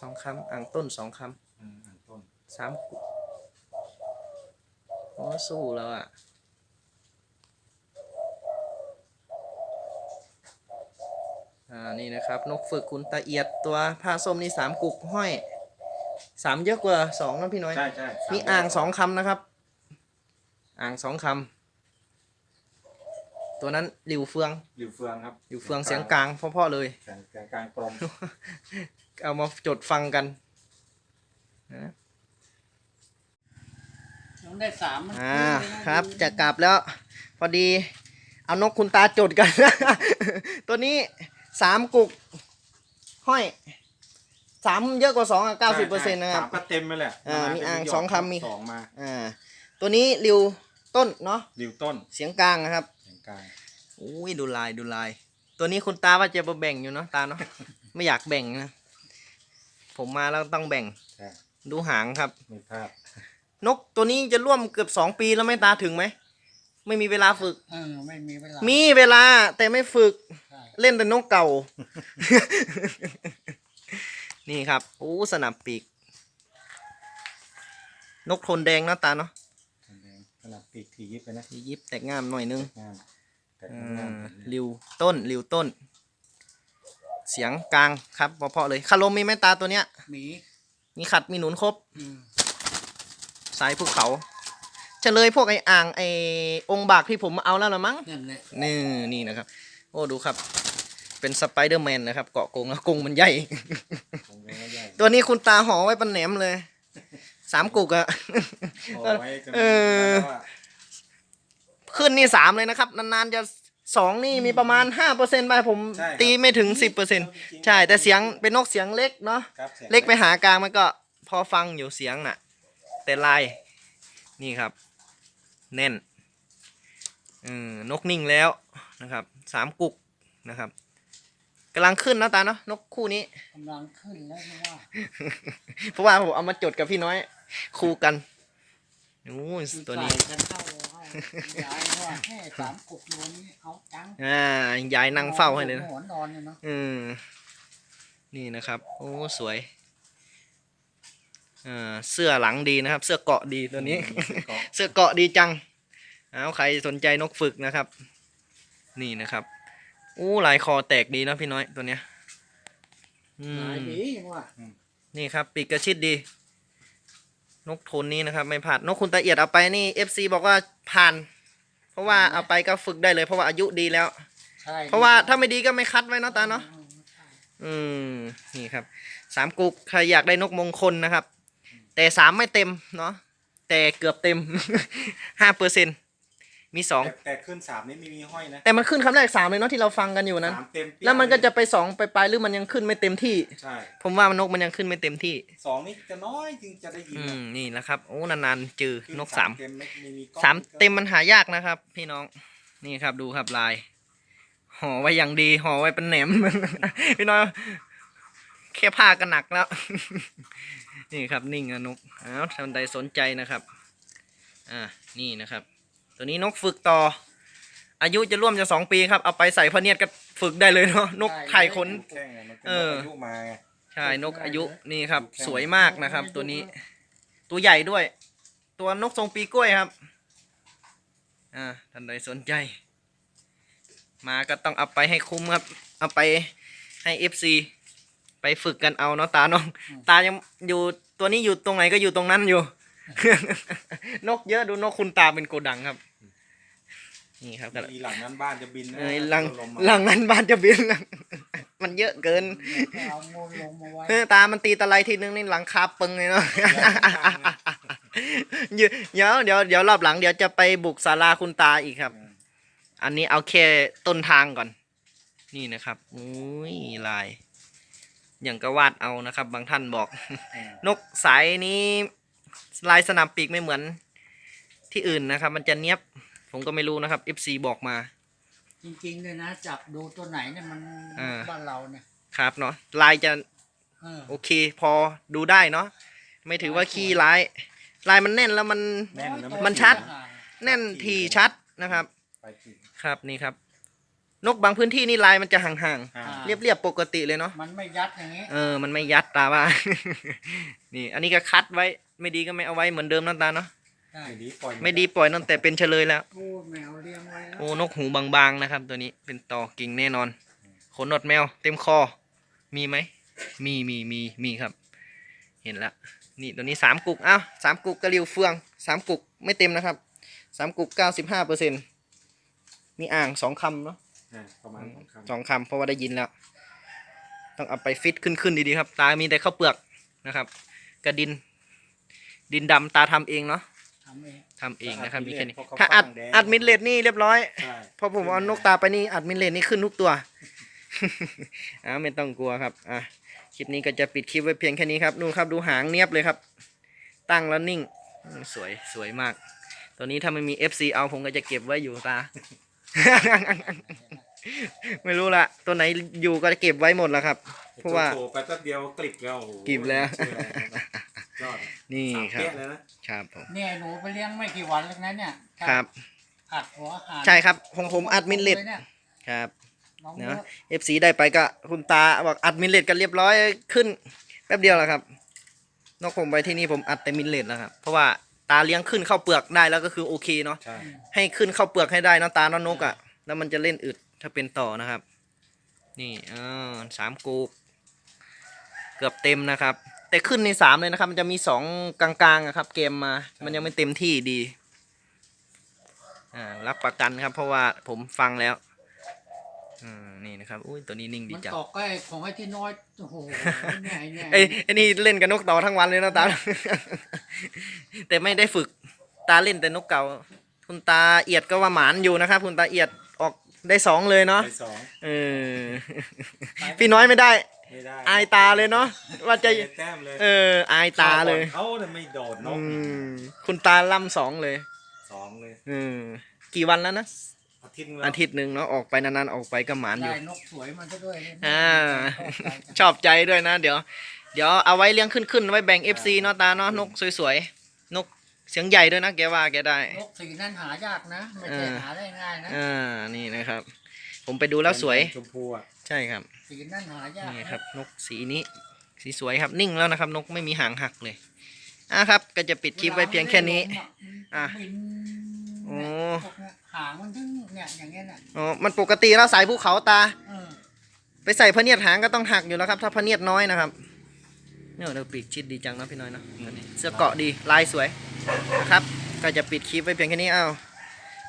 สองคำอ่างต้นสองคำอืมอ่างต้นำสามกุกโอ้สู้แล้วอะ อ่า นี่นะครับ นกฝึกคุณตาเอียดตัวผ้าส้มนี่สามกุกห้อยสามเยอะกว่าสองนะพี่น้อย ใช่ใช่มีอ่างสองคำนะครับ อ่างสองคำ ตัวนั้นหลิวเฟืองหลิวเฟืองครับหลิวเฟืองเสียงกลางพ่อๆเลย เสียงเสียงกลางกลมเอามาจดฟังกันนะมันได้สามมันอ่าขึ้นเลยนะครับจะกลับแล้ว พอดีเอานกคุณตาจดกัน ตัวนี้สามกุกห้อยสามเยอะกว่าสองอะเก้าสิบเปอร์เซ็นต์นะครับ สามก็เต็มไปแหละอ่ามีอ่างสองคำมี สองมาอ่าตัวนี้ริวต้นเนาะหลิวต้น เสียงกลางนะครับเสียง กลางอุ้ยดูลายดูลาย ตัวนี้คุณตาว่าจะมาแบ่งอยู่เนาะตาเนาะ ไม่อยากแบ่งนะผมมาแล้วต้องแบ่ง ใช่ดูหางครับ ไม่พลาดนกตัวนี้จะร่วมเกือบสองปีแล้วไหม่ตาถึงไหม ไม่มีเวลาฝึก เออไม่มีเวลามีเวลาแต่ไม่ฝึก ใช่เล่นแต่นกเก่า นี่ครับ อู้สนับปีก นกโทนแดงหน้าตาเนาะ ขนาดปีกทียิบไปนะยิบแตกงามหน่อยนึงงามแต่อ่งามาริวต้นริวต้น เสียงกลางครับเพราะๆเลยคารมมีไหมตาตัวเนี้ย หมีมีขัดมีหนุนครบ อืมสายภูเขาเฉลยพวกไอ้อ่างไอ้องค์บากที่ผมเอาแล้วละมั้ง นั่นแหละนี่นี่นะครับ โอ้ดูครับ เป็นสไปเดอร์แมนนะครับ เกาะกรงแล้วกรงมันใหญ่คงไม่ใหญ่ตัวนี้คุณตาห่อไว้ปันแหนมเลย สามกุกอะพอไว้จนเออแล้วอะขึ้นนี่สามเลยนะครับ นานๆจะสองนี่มีประมาณห้าเปอร์เซ็นต์ไปผมใช่ครับ ตีไม่ถึงสิบเปอร์เซ็นต์ใช่ แต่เสียงเป็นนกเสียงเล็กเนาะ ครับสียงเล็กไปหากลางมันก็พอฟังอยู่เสียงน่ะ แต่ลายนี่ครับ แน่นเออนกนิ่งแล้วนะครับสามกุกนะครับ กำลังขึ้นนะตาเนาะนกคู่นี้ กำลังขึ้นแล้วนะว่าเพราะว่าผมเอามาจดกับพี่น้อย คู่กันโอ้ยตัวนี้ ใส่กันเข้าเข้ายายว่าแค่สามกกตัวนี้เอาจังอ่ายายนั่งเฝ้าให้เลยนะหัวนอนเลยเนาะอืมนี่นะครับ โอ้สวยอ่าเสื้อหลังดีนะครับ เสื้อเกาะดีตัวนี้เกาะเสื้อเกาะดีจังเอาใครสนใจนกฝึกนะครับ นี่นะครับ อู้ลายคอแตกดีนะพี่น้อยตัวเนี้ยอืมหายดีว่านี่ครับปีกกระชิดดี นกโทนนี้นะครับ ไม่ผ่านนกคุณตาเอียดเอาไปนี่ FC บอกว่าผ่าน เพราะว่าเอาไปก็ฝึกได้เลย เพราะว่าอายุดีแล้ว ใช่เพราะว่าถ้าไม่ดีก็ไม่คัดไว้เนาะตาเนาะอืมนี่ครับสามกุกใครอยากได้นกมงคลนะครับ แต่สามไม่เต็มเนาะแต่เกือบเต็มห้าเปอร์เซ็น มีสองแต่แต่ขึ้นสามนี่ไม่มีห้อยนะแต่มันขึ้นคำแรกสามเลยเนาะที่เราฟังกันอยู่นั้น สามเต็มเปี้ยแล้วมันก็จะไปสองไปปลายหรือมันยังขึ้นไม่เต็มที่ ใช่ผมว่ามันนกมันยังขึ้นไม่เต็มที่ สองนี่จะน้อยจึงจะได้ยินอืนะมนี่แหละครับโอ้นานๆเจอขึ้นกสามเต็มไม่ไม่มีก้อนสามเต็มมันหายากนะครับ พี่น้องนี่ครับดูครับลายห่อไว้อย่างดีห่อไว้เป็นแหนม พี่น้องแค่ผ้าก็หนักแล้ว นี่ครับนิ่งอะนกอ้าวท่านใดสนใจนะครับ อ่านี่นะครับ ตัวนี้นกฝึกต่อ อายุจะร่วมจะสองปีครับ เอาไปใส่พะเนียดก็ฝึกได้เลยเนาะนกไข่ขน แข้งไงมันเป็นเออ นกอายุมาไง ใช่นกอายุนี่ครับสวยมากนะครับ ตัวนี้ ตัวใหญ่ด้วย ตัวนกทรงปีกล้วยครับ อ่าท่านใดสนใจ มาก็ต้องเอาไปให้คุ้มครับ เอาไปให้เอฟซีไปฝึกกันเอาเนาะตาน้อง ตายังอยู่ตัวนี้อยู่ตรงไหนก็อยู่ตรงนั้นอยู่ นกเยอะดูนกคุณตาเป็นโกดังครับ นี่ครับแต่ละมีหลังนั้นบ้านจะบินนะเอ้ยหลังลมมาหลังนั้นบ้านจะบินมันเยอะเกินเอางูลงมาไว้เออตามันตีตะไลทีนึงนี่หลังคาปึงเลยเนาะเดี๋ยวเดี๋ยวเดี๋ยวเดี๋ยวรอบหลังเดี๋ยวจะไปบุกศาลาคุณตาอีกครับ อันนี้เอาแค่ต้นทางก่อน นี่นะครับอุ้ยลายอย่างก็วาดเอานะครับ บางท่านบอก นกสายนี้ ลายสนามปีกไม่เหมือนที่อื่นนะครับ มันจะเนี้ยบ ผมก็ไม่รู้นะครับ FC บอกมา จริงๆเลยนะ จับดูตัวไหนเนี่ยมันอ่า บ้านเราเนี่ยครับเนาะลายจะเออโอเคพอดูได้เนาะไม่ถือว่าขี้ร้าย ลายมันแน่นแล้วมัน แน่นแล้วมันชัดอ่าแน่นทีชัดนะครับ ไปถึงครับนี่ครับ นกบางพื้นที่นี่ลายมันจะห่างอ่าๆ เรียบๆปกติเลยเนาะมันไม่ยัดอย่างนี้ เออ มันไม่ยัดตาว่า นี่ อันนี้ก็คัดไว้ ไม่ดีก็ไม่เอาไว้เหมือนเดิมนั่นตาเนาะใช่ไม่ดีปล่อยนไม่ดีปล่อยนั่นแต่เป็นเฉลยแล้ว โอ้แมวเลี้ยงไว้แล้วโอ้นกหูบางๆนะครับ ตัวนี้เป็นต่อกิ่งแน่นอน ขนหนวดแมว เต็มคอ มีไหม มีมีมีมีครับ เห็นละนี่ตัวนี้สามกุกอ้าวสามกุกกระริวเฟืองสามกุกไม่เต็มนะครับสามกุกเก้าสิบห้าเปอร์เซ็นมีอ่างสองคำเนาะอ่าประมาณสองคำสองคำเพราะว่าได้ยินแล้ว ต้องเอาไปฟิตขึ้นขึ้นดีๆครับ ตามีแต่ข้าวเปลือกนะครับ กระดิน ดินดำตาทำเองเนาะทำเอง ทำเองนะครับมีแค่นี้เพราะเขาถ้าอัดฟงแงอัดมิดเลดนี่เรียบร้อย ใช่พอผมเอานกตาไปนี่อัดมิดเลดนี่ขึ้นทุกตัวอ่าไม่ต้องกลัวครับ อะ คลิปนี้ก็จะปิดคลิปไว้เพียงแค่นี้ครับนู่นครับดูหางเนียบเลยครับ ตั้งแล้วนิ่งอืมสวยสวยมากตัวนี้ถ้าไม่มี FC เอาผมก็จะเก็บไว้อยู่ตา ไม่รู้ละตัวไหนอยู่ก็จะเก็บไว้หมดแล้วครับ เพราะว่า โชว์ไปแป๊บเดียวกลิบแล้วโอ้โหกลิบแล้วชื่ออะไรนะ ยอดนี่สามครับ เปี้ยเลยนะครับผม เนี่ยหนูไปเลี้ยงไม่กี่วันแล้วนะเนี่ยครับ อัดหัวอาหารใช่ครับของผมอัดมิดเลดยเนี่ยครับ น้องเนเนอะอะเอฟซีได้ไปก็คุณตาบอกอัดมิลเลตกันเรียบร้อยขึ้นแป๊บเดียวแล้วครับนกผมไปที่นี่ผมอัดแต่มิลเลตแล้วครับ เพราะว่าตาเลี้ยงขึ้นเข้าเปลือกได้แล้วก็คือโอเคเนาะใช่ให้ขึ้นเข้าเปลือกให้ได้เนาะตาเนาะนกอะ่ะแล้วมันจะเล่นอึดถ้าเป็นต่อนะครับ นี่อ่าสามกูกเกือบเต็มนะครับ แต่ขึ้นในสามเลยนะครับ มันจะมีสองกลางๆอะครับ เกมมา มันยังไม่เต็มที่ดี อ่า รับประกันครับ เพราะว่าผมฟังแล้ว อืม นี่นะครับ อุ้ย ตัวนี้นิ่งดีมันจัง ตอกใกล้ของไอ้ที่น้อยโอ้โหเนี่ยเนี่ยไอ้ไอ้นี่เล่นกับนกต่อทั้งวันเลยนะตา แต่ไม่ได้ฝึก ตาเล่นแต่นกเก่า คุณตาเอียดก็ว่าหมานอยู่นะครับ คุณตาเอียดออกได้สองเลยเนาะ ไปสองเออ พี่น้อยไม่ได้ ไม่ได้ อายตาเลยเนาะ ว่าจะเสียแต้มเลยเอออายตาเลยเขาเนี่ยไม่โดดนอืกมคุณตาล่ำสองเลยสองเลยเออกี่วันแล้วนะอาทิตย์นึงแล้วอาทิตย์หนึ่งเนาะออกไปนานๆออกไปก็หมานอยู่ได้นกสวยมันซะด้วยเนี่ยอ่าชอบใจจังชอบใจด้วยนะ เดี๋ยว เดี๋ยวเอาไว้เลี้ยงขึ้นขึ้นๆไว้แบ่ง FC เนาะตาเนาะนกสวยๆนกเสียงใหญ่ด้วยนะแกว่าแกได้นกสีนั่นหายากนะไม่ใช่เออหาได้ง่ายนะอ่านี่นะครับ ผมไปดูแล้วสวยชมพูอะใช่ครับสีนั่นหายากนี่นะครับ นกสีนี้ สีสวยครับนิ่งแล้วนะครับ นกไม่มีหางหักเลยอะครับ ก็จะปิดคลิปไว้เพียงแค่นี้ อะบินโอ้พวกเนี้ยหางมันถึงเนี่ยอย่างเงี้ยน่ะอ๋อมันปกติแล้วสายภูเขาตาเออไปใส่พะเนียดหางก็ต้องหักอยู่แล้วครับ ถ้าพะเนียดน้อยนะครับเนี่ยเดี๋ยวปีกชิดดีจังนะพี่น้อยเนอะตัวนี้เสื้อเกราะดีลายสวยนะครับ ก็จะปิดคลิปไว้เพียงแค่นี้เอา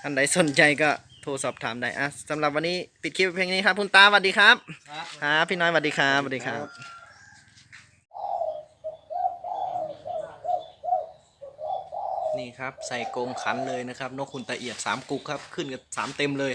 ท่านใดสนใจก็โทรสอบถามได้อะสำหรับวันนี้ปิดคลิปไว้เพียงแค่นี้ครับคุณตาสวัสดีครับครับ ครับพี่น้อยสวัสดีครับสวัสดีครับ นี่ครับ ใส่กรงขันเลยนะครับ นกคุณตะเอียดสามกุกครับ ขึ้นกับสามเต็มเลย